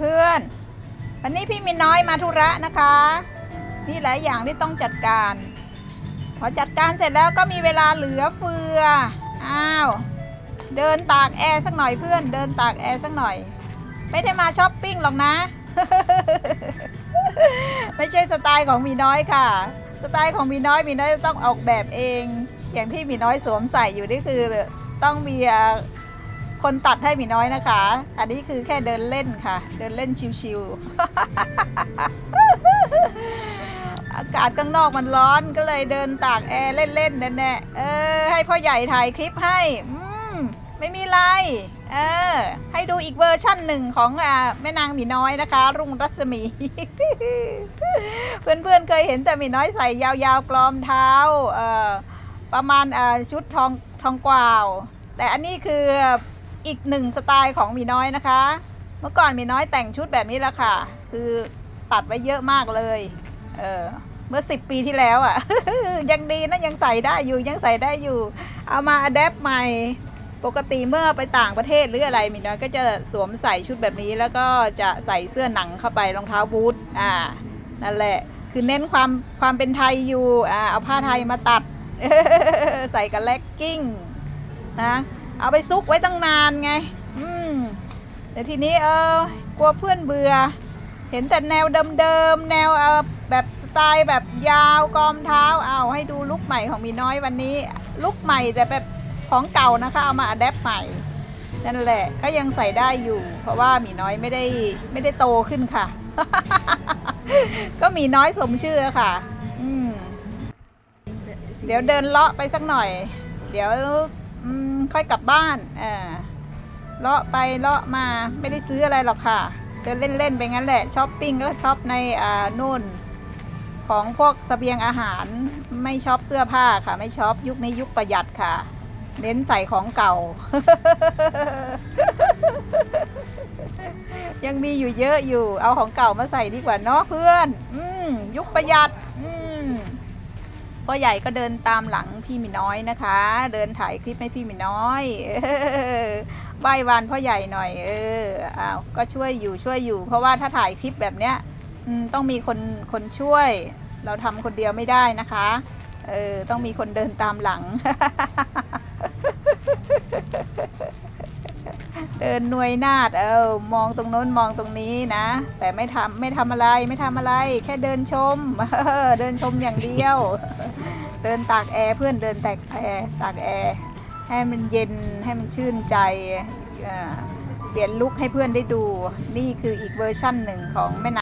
เพื่อนๆ วันนี้พี่มินน้อยมาธุระนะคะมีหลายอย่างที่ต้องจัดการ พอจัดการเสร็จแล้วก็มีเวลาเหลือเฟือ อ้าว เดินตากแอร์สักหน่อยเพื่อน เดินตากแอร์สักหน่อย ไม่ได้มาช้อปปิ้งหรอกนะ ไม่ใช่สไตล์ของมีน้อยค่ะ สไตล์ของมีน้อยมีน้อยต้องออกแบบเอง อย่างที่มีน้อยสวมใส่อยู่นี่คือต้องมีอ คนตัดให้หมีน้อยนะคะ อันนี้คือแค่เดินเล่นค่ะ เดินเล่นชิวๆ อากาศข้างนอกมันร้อนก็เลยเดินตากแอร์เล่นๆนั่นแหละเออ ให้พ่อใหญ่ถ่ายคลิปให้ อืม ไม่มีไร เออ ให้ดูอีกเวอร์ชั่นหนึ่งของอ่าแม่นางหมีน้อยนะคะ รุ่งรัศมี เพื่อนๆเคยเห็นแต่หมีน้อยใส่ยาวๆกลอมเท้า เอ่อ ประมาณอ่าชุดทองทองกวาวแต่อันนี้คือ อีกหนึ่งสไตล์ของหมีน้อยนะคะ เมื่อก่อนหมีน้อยแต่งชุดแบบนี้ละค่ะ คือตัดไว้เยอะมากเลย เออเมื่อสิบปีที่แล้วอะ่ะ ยังดีนะยังใส่ได้อยู่ยังใส่ได้อยู่ เอามาอัดแอปใหม่ปกติเมื่อไปต่างประเทศหรืออะไรมีน้อยก็จะสวมใส่ชุดแบบนี้แล้วก็จะใส่เสื้อหนังเข้าไปรองเท้าบูทอ่านั่นแหละ คือเน้นความความเป็นไทยอยู่อ่าเอาผ้าไทยมาตัด ใส่กับเลกกิ้งนะ เอาไปซุกไว้ตั้งนานไง อืมแต่ทีนี้เออกลัวเพื่อนเบื่อ เห็นแต่แนวเดิมๆ แนวเออแบบสไตล์แบบยาวกอมเท้า เอาให้ดูลุคใหม่ของมีน้อยวันนี้ ลุคใหม่แต่แบบของเก่านะคะ เอามาอัดแอปใหม่ นั่นแหละ ก็ยังใส่ได้อยู่ เพราะว่ามีน้อยไม่ได้ไม่ได้โตขึ้นค่ะ ก็มีน้อยสมชื่อค่ะ อืมเดี๋ยวเดินเลาะไปสักหน่อย เดี๋ยว ค่อยกลับบ้านอ่าเลาะไปเลาะมาไม่ได้ซื้ออะไรหรอกค่ะ เดินเล่นๆไปงั้นแหละช้อปปิ้งก็ช็อปในอ่านู่น ของพวกเสบียงอาหารไม่ช็อปเสื้อผ้าค่ะ ไม่ช็อปยุคนี้ยุคประหยัดค่ะ เน้นใส่ของเก่า ยังมีอยู่เยอะอยู่ เอาของเก่ามาใส่ดีกว่าเนาะเพื่อน อืมยุคประหยัด อื พ่อใหญ่ก็เดินตามหลังพี่มิน้อยนะคะ เดินถ่ายคลิปให้พี่มิน้อยเออไหว้วานพ่อใหญ่หน่อย เอออ้าวก็ช่วยอยู่ช่วยอยู่ เพราะว่าถ้าถ่ายคลิปแบบเนี้ยอืมต้องมีคนคนช่วย เราทำคนเดียวไม่ได้นะคะ เออต้องมีคนเดินตามหลัง เดินหน่วยนาดเออมองตรงโน้นมองตรงนี้นะ แต่ไม่ทำไม่ทำอะไรไม่ทำอะไร แค่เดินชมเออเดินชมอย่างเดียว เดินตากแอร์เพื่อนเดินตากแอร์ตากแอร์ให้มันเย็นให้มันชื่นใจอ่าเปลี่ยนลุคให้เพื่อนได้ดู นี่คืออีกเวอร์ชั่นหนึ่งของแม่นา